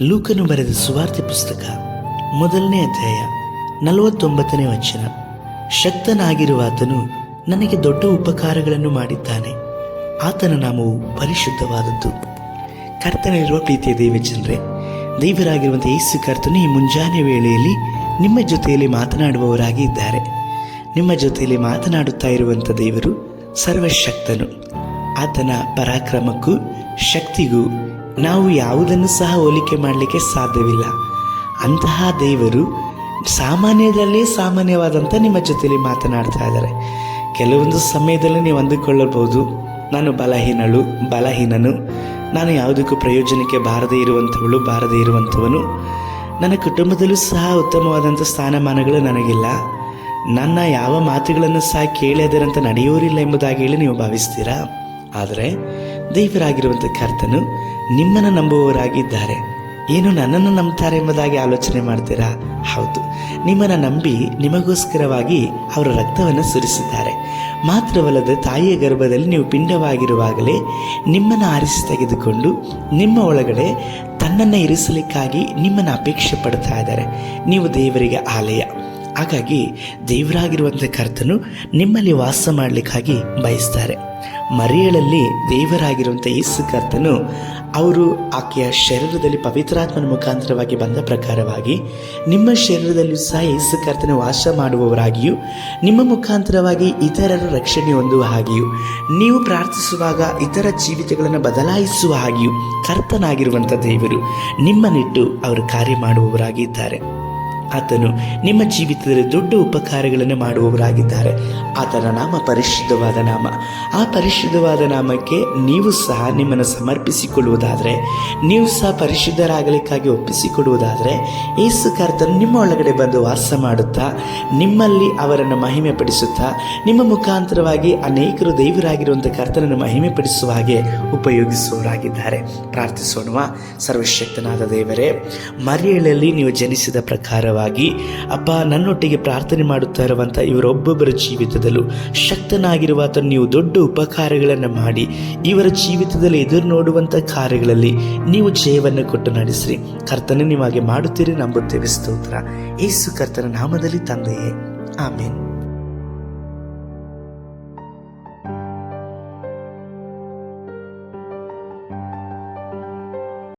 ಲೂಕನು ಬರೆದ ಸುವಾರ್ತೆ ಪುಸ್ತಕ ಮೊದಲನೇ ಅಧ್ಯಾಯ ನಲವತ್ತೊಂಬತ್ತನೇ ವಚನ. ಶಕ್ತನಾಗಿರುವ ಆತನು ನನಗೆ ದೊಡ್ಡ ಉಪಕಾರಗಳನ್ನು ಮಾಡಿದ್ದಾನೆ. ಆತನ ನಾಮವು ಪರಿಶುದ್ಧವಾದದ್ದು. ಕರ್ತನಲ್ಲಿರುವ ಪ್ರೀತಿಯ ದೇವಚಂದ್ರೆ ದೇವರಾಗಿರುವಂಥ ಯೇಸು ಕರ್ತನು ಈ ಮುಂಜಾನೆ ವೇಳೆಯಲ್ಲಿ ನಿಮ್ಮ ಜೊತೆಯಲ್ಲಿ ಮಾತನಾಡುವವರಾಗಿ ಇದ್ದಾರೆ. ನಿಮ್ಮ ಜೊತೆಯಲ್ಲಿ ಮಾತನಾಡುತ್ತಾ ಇರುವಂಥ ದೇವರು ಸರ್ವಶಕ್ತನು. ಆತನ ಪರಾಕ್ರಮಕ್ಕೂ ಶಕ್ತಿಗೂ ನಾವು ಯಾವುದನ್ನು ಸಹ ಹೋಲಿಕೆ ಮಾಡಲಿಕ್ಕೆ ಸಾಧ್ಯವಿಲ್ಲ. ಅಂತಹ ದೇವರು ಸಾಮಾನ್ಯದಲ್ಲೇ ಸಾಮಾನ್ಯವಾದಂಥ ನಿಮ್ಮ ಜೊತೆಯಲ್ಲಿ ಮಾತನಾಡ್ತಾ ಇದ್ದಾರೆ. ಕೆಲವೊಂದು ಸಮಯದಲ್ಲಿ ನೀವು ಅಂದುಕೊಳ್ಳಬಹುದು, ನಾನು ಬಲಹೀನಳು, ಬಲಹೀನನು, ನಾನು ಯಾವುದಕ್ಕೂ ಪ್ರಯೋಜನಕ್ಕೆ ಬಾರದೇ ಇರುವಂಥವಳು ಬಾರದೇ ಇರುವಂಥವನು ನನ್ನ ಕುಟುಂಬದಲ್ಲೂ ಸಹ ಉತ್ತಮವಾದಂಥ ಸ್ಥಾನಮಾನಗಳು ನನಗಿಲ್ಲ. ನನ್ನ ಯಾವ ಮಾತುಗಳನ್ನು ಸಹ ಕೇಳಿದರಂತ ನಡೆಯೋರಿಲ್ಲ ಎಂಬುದಾಗಿ ಹೇಳಿ ನೀವು ಭಾವಿಸ್ತೀರಾ? ಆದರೆ ದೇವರಾಗಿರುವಂಥ ಕರ್ತನು ನಿಮ್ಮನ್ನು ನಂಬುವವರಾಗಿದ್ದಾರೆ. ಏನು ನನ್ನನ್ನು ನಂಬ್ತಾರೆ ಎಂಬುದಾಗಿ ಆಲೋಚನೆ ಮಾಡ್ತೀರಾ? ಹೌದು. ನಿಮ್ಮನ್ನು ನಂಬಿ ನಿಮಗೋಸ್ಕರವಾಗಿ ಅವರ ರಕ್ತವನ್ನು ಸುರಿಸಿದ್ದಾರೆ. ಮಾತ್ರವಲ್ಲದೆ ತಾಯಿಯ ಗರ್ಭದಲ್ಲಿ ನೀವು ಪಿಂಡವಾಗಿರುವಾಗಲೇ ನಿಮ್ಮನ್ನು ಆರಿಸಿ ತೆಗೆದುಕೊಂಡು ನಿಮ್ಮ ಒಳಗಡೆ ತನ್ನನ್ನು ಇರಿಸಲಿಕ್ಕಾಗಿ ನಿಮ್ಮನ್ನು ಅಪೇಕ್ಷೆ ಪಡ್ತಾ ಇದ್ದಾರೆ. ನೀವು ದೇವರಿಗೆ ಆಲಯ. ಹಾಗಾಗಿ ದೇವರಾಗಿರುವಂಥ ಕರ್ತನು ನಿಮ್ಮಲ್ಲಿ ವಾಸ ಮಾಡಲಿಕ್ಕಾಗಿ ಬಯಸ್ತಾರೆ. ಮರಿಯಳಲ್ಲಿ ದೇವರಾಗಿರುವಂಥ ಯೇಸು ಕರ್ತನು ಅವರು ಆಕೆಯ ಶರೀರದಲ್ಲಿ ಪವಿತ್ರಾತ್ಮನ ಮುಖಾಂತರವಾಗಿ ಬಂದ ಪ್ರಕಾರವಾಗಿ ನಿಮ್ಮ ಶರೀರದಲ್ಲೂ ಸಹ ಯೇಸು ಕರ್ತನ ವಾಸ ಮಾಡುವವರಾಗಿಯೂ, ನಿಮ್ಮ ಮುಖಾಂತರವಾಗಿ ಇತರರ ರಕ್ಷಣೆ ಹೊಂದುವ ಹಾಗೆಯೂ, ನೀವು ಪ್ರಾರ್ಥಿಸುವಾಗ ಇತರ ಜೀವಿತಗಳನ್ನು ಬದಲಾಯಿಸುವ ಹಾಗೆಯೂ ಕರ್ತನಾಗಿರುವಂಥ ದೇವರು ನಿಮ್ಮನ್ನಿಟ್ಟು ಅವರು ಕಾರ್ಯ ಮಾಡುವವರಾಗಿದ್ದಾರೆ. ಆತನು ನಿಮ್ಮ ಜೀವಿತದಲ್ಲಿ ದೊಡ್ಡ ಉಪಕಾರಗಳನ್ನು ಮಾಡುವವರಾಗಿದ್ದಾರೆ. ಆತನ ನಾಮ ಪರಿಶುದ್ಧವಾದ ನಾಮ. ಆ ಪರಿಶುದ್ಧವಾದ ನಾಮಕ್ಕೆ ನೀವು ಸಹ ನಿಮ್ಮನ್ನು ಸಮರ್ಪಿಸಿಕೊಳ್ಳುವುದಾದರೆ, ನೀವು ಸಹ ಪರಿಶುದ್ಧರಾಗಲಿಕ್ಕಾಗಿ ಒಪ್ಪಿಸಿಕೊಡುವುದಾದರೆ ಯೇಸು ಕರ್ತನು ನಿಮ್ಮ ಒಳಗಡೆ ಬಂದು ವಾಸ ಮಾಡುತ್ತಾ, ನಿಮ್ಮಲ್ಲಿ ಅವರನ್ನು ಮಹಿಮೆ ಪಡಿಸುತ್ತಾ ನಿಮ್ಮ ಮುಖಾಂತರವಾಗಿ ಅನೇಕರು ದೈವರಾಗಿರುವಂಥ ಕರ್ತನನ್ನು ಮಹಿಮೆ ಪಡಿಸುವ ಹಾಗೆ ಉಪಯೋಗಿಸುವವರಾಗಿದ್ದಾರೆ. ಪ್ರಾರ್ಥಿಸೋಣವಾ ಸರ್ವಶಕ್ತನಾದ ದೇವರೇ, ಮರಿಯಳಲ್ಲಿ ನೀವು ಜನಿಸಿದ ಪ್ರಕಾರವಾಗಿ ಅಪ್ಪ, ನನ್ನೊಟ್ಟಿಗೆ ಪ್ರಾರ್ಥನೆ ಮಾಡುತ್ತಾ ಇರುವಂಥ ಇವರೊಬ್ಬೊಬ್ಬರ ಜೀವಿತದಲ್ಲೂ ಶಕ್ತನಾಗಿರುವ ನೀವು ದೊಡ್ಡ ಉಪಕಾರಗಳನ್ನು ಮಾಡಿ, ಇವರ ಜೀವಿತದಲ್ಲಿ ಎದುರು ನೋಡುವಂಥ ಕಾರ್ಯಗಳಲ್ಲಿ ನೀವು ಜಯವನ್ನು ಕೊಟ್ಟು ನಡೆಸಿರಿ. ಕರ್ತನೆ ನೀವಾಗೆ ಮಾಡುತ್ತೀರಿ, ನಂಬುತ್ತೇವೆ ಸ್ತೋತ್ರ. ಏಸು ಕರ್ತನ ನಾಮದಲ್ಲಿ ತಂದೆಯೇ. ಆಮೇನ್.